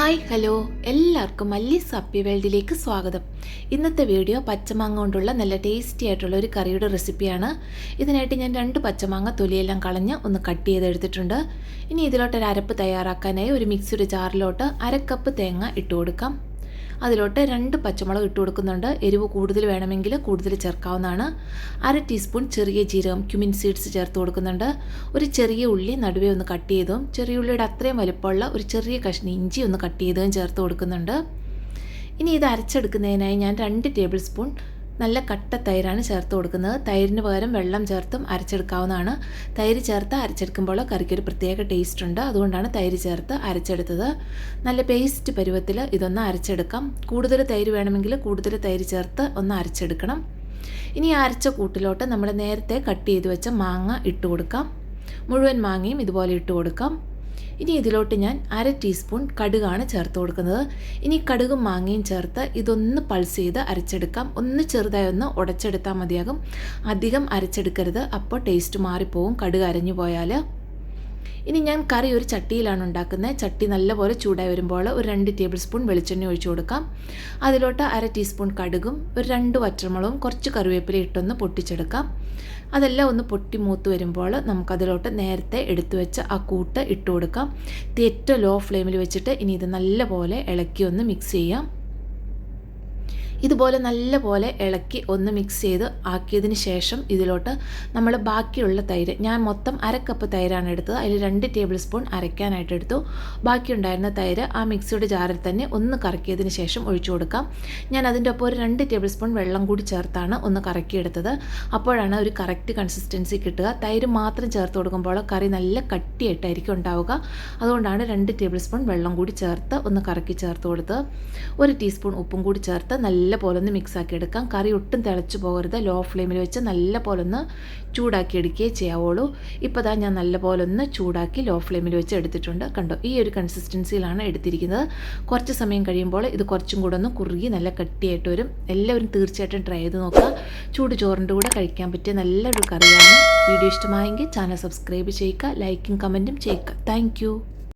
Hi hello. എല്ലാവർക്കും മല്ലീസ് അപ്പി വേൾഡിലേക്ക് സ്വാഗതം. ഇന്നത്തെ വീഡിയോ പച്ചമാങ്ങ കൊണ്ടുള്ള നല്ല ടേസ്റ്റി ആയിട്ടുള്ള ഒരു കറിയുടെ റെസിപ്പിയാണ് ഇതിനായിട്ട് ഞാൻ രണ്ട് പച്ചമാങ്ങ തൊലിയെല്ലാം കളഞ്ഞ് ഒന്ന് കട്ട് ചെയ്തെടുത്തിട്ടുണ്ട്. ഇനി ഇതിലോട്ടൊരു അരപ്പ് തയ്യാറാക്കാനായി ഒരു മിക്സിയുടെ ജാറിലോട്ട് അരക്കപ്പ് തേങ്ങ ഇട്ട് കൊടുക്കാം അതിലോട്ട് രണ്ട് പച്ചമുളക് ഇട്ട് കൊടുക്കുന്നുണ്ട്. എരിവ് കൂടുതൽ വേണമെങ്കിൽ കൂടുതൽ ചേർക്കാവുന്നതാണ്. അര ടീസ്പൂൺ ചെറിയ ജീരകം ക്യുമിൻ സീഡ്സ് ചേർത്ത് കൊടുക്കുന്നുണ്ട്. ഒരു ചെറിയ ഉള്ളി നടുവേ ഒന്ന് കട്ട് ചെയ്തതും ചെറിയ ഉള്ളിയുടെ അത്രയും വലുപ്പമുള്ള ഒരു ചെറിയ കഷ്ണം ഇഞ്ചി ഒന്ന് കട്ട് ചെയ്തതും ചേർത്ത് കൊടുക്കുന്നുണ്ട്. ഇനി ഇത് അരച്ചെടുക്കുന്നതിനായി ഞാൻ രണ്ട് ടേബിൾ സ്പൂൺ നല്ല കട്ട തൈരാണ് ചേർത്ത് കൊടുക്കുന്നത്. തൈരിന് പകരം വെള്ളം ചേർത്തും അരച്ചെടുക്കാവുന്നതാണ്. തൈര് ചേർത്ത് അരച്ചെടുക്കുമ്പോൾ കറിക്ക് ഒരു പ്രത്യേക ടേസ്റ്റ് ഉണ്ട്. അതുകൊണ്ടാണ് തൈര് ചേർത്ത് അരച്ചെടുത്തത്. നല്ല പേസ്റ്റ് പരുവത്തിൽ ഇതൊന്ന് അരച്ചെടുക്കാം. കൂടുതൽ തൈര് വേണമെങ്കിൽ കൂടുതൽ തൈര് ചേർത്ത് ഒന്ന് അരച്ചെടുക്കണം. ഇനി അരച്ച കൂട്ടിലോട്ട് നമ്മൾ നേരത്തെ കട്ട് ചെയ്ത് വെച്ച മാങ്ങ ഇട്ട് കൊടുക്കാം. മുഴുവൻ മാങ്ങയും ഇതുപോലെ ഇട്ട് കൊടുക്കാം. ഇനി ഇതിലോട്ട് ഞാൻ അര ടീസ്പൂൺ കടുകാണ് ചേർത്ത് കൊടുക്കുന്നത്. ഇനി കടുകും മാങ്ങയും ചേർത്ത് ഇതൊന്ന് പൾസ് ചെയ്ത് അരച്ചെടുക്കാം. ഒന്ന് ചെറുതായി ഒന്ന് ഉടച്ചെടുത്താൽ മതിയാകും. അധികം അരച്ചെടുക്കരുത്. അപ്പോൾ ടേസ്റ്റ് മാറിപ്പോവും. കടുക് അരഞ്ഞു പോയാൽ ഇനി ഞാൻ കറി ഒരു ചട്ടിയിലാണ് ഉണ്ടാക്കുന്നത്. ചട്ടി നല്ലപോലെ ചൂടായി വരുമ്പോൾ ഒരു രണ്ട് ടേബിൾ സ്പൂൺ വെളിച്ചെണ്ണ ഒഴിച്ചു കൊടുക്കാം. അതിലോട്ട് അര ടീസ്പൂൺ കടുകും ഒരു രണ്ട് വറ്റമുളകും കുറച്ച് കറിവേപ്പില ഇട്ടൊന്ന് പൊട്ടിച്ചെടുക്കാം. അതെല്ലാം ഒന്ന് പൊട്ടി മൂത്ത് വരുമ്പോൾ നമുക്കതിലോട്ട് നേരത്തെ എടുത്തു വെച്ച ആ കൂട്ട് ഇട്ട് കൊടുക്കാം. ഏറ്റവും ലോ ഫ്ലെയിമിൽ വെച്ചിട്ട് ഇനി ഇത് നല്ലപോലെ ഇളക്കി ഒന്ന് മിക്സ് ചെയ്യാം. ഇതുപോലെ നല്ലപോലെ ഇളക്കി ഒന്ന് മിക്സ് ചെയ്ത് ആക്കിയതിന് ശേഷം ഇതിലോട്ട് നമ്മൾ ബാക്കിയുള്ള തൈര് ഞാൻ മൊത്തം അരക്കപ്പ് തൈരാണ് എടുത്തത്. അതിൽ രണ്ട് ടേബിൾ സ്പൂൺ അരയ്ക്കാനായിട്ട് എടുത്തു. ബാക്കിയുണ്ടായിരുന്ന തൈര് ആ മിക്സിയുടെ ജാറിൽ തന്നെ ഒന്ന് കറക്കിയതിന് ശേഷം ഒഴിച്ചു കൊടുക്കാം. ഞാൻ അതിന്റെ ഒപ്പം ഒരു രണ്ട് ടേബിൾ സ്പൂൺ വെള്ളം കൂടി ചേർത്താണ് ഒന്ന് കറക്കിയെടുത്തത്. അപ്പോഴാണ് ഒരു കറക്റ്റ് കൺസിസ്റ്റൻസി കിട്ടുക. തൈര് മാത്രം ചേർത്ത് കൊടുക്കുമ്പോൾ കറി നല്ല കട്ടിയായിട്ടായിരിക്കും ഉണ്ടാവുക. അതുകൊണ്ടാണ് രണ്ട് ടേബിൾ സ്പൂൺ വെള്ളം കൂടി ചേർത്ത് ഒന്ന് കറക്കി ചേർത്ത് കൊടുത്തത്. ഒരു ടീസ്പൂൺ ഉപ്പും കൂടി ചേർത്ത് നല്ല നല്ല പോലെ ഒന്ന് മിക്സാക്കി എടുക്കാം കറി ഒട്ടും തിളച്ച് പോകരുത്. ലോ ഫ്ലെയിമിൽ വെച്ച് നല്ല പോലെ ഒന്ന് ചൂടാക്കി എടുക്കുകയേ ചെയ്യാവുള്ളൂ. ഇപ്പോൾ ഇതാ ഞാൻ നല്ല പോലെ ഒന്ന് ചൂടാക്കി ലോ ഫ്ലെയിമിൽ വെച്ച് എടുത്തിട്ടുണ്ട്. കണ്ടോ? ഈ ഒരു കൺസിസ്റ്റൻസിയിലാണ് എടുത്തിരിക്കുന്നത്. കുറച്ച് സമയം കഴിയുമ്പോൾ ഇത് കുറച്ചും കൂടെ ഒന്ന് കുറുകി നല്ല കട്ടിയായിട്ട് വരും. എല്ലാവരും തീർച്ചയായിട്ടും ട്രൈ ചെയ്ത് നോക്കുക. ചൂട് ചോറിന്റെ കൂടെ കഴിക്കാൻ പറ്റിയ നല്ലൊരു കറിയാണ്. വീഡിയോ ഇഷ്ടമായെങ്കിൽ ചാനൽ സബ്സ്ക്രൈബ് ചെയ്യുക ലൈക്കും കമന്റും ചെയ്യുക. താങ്ക്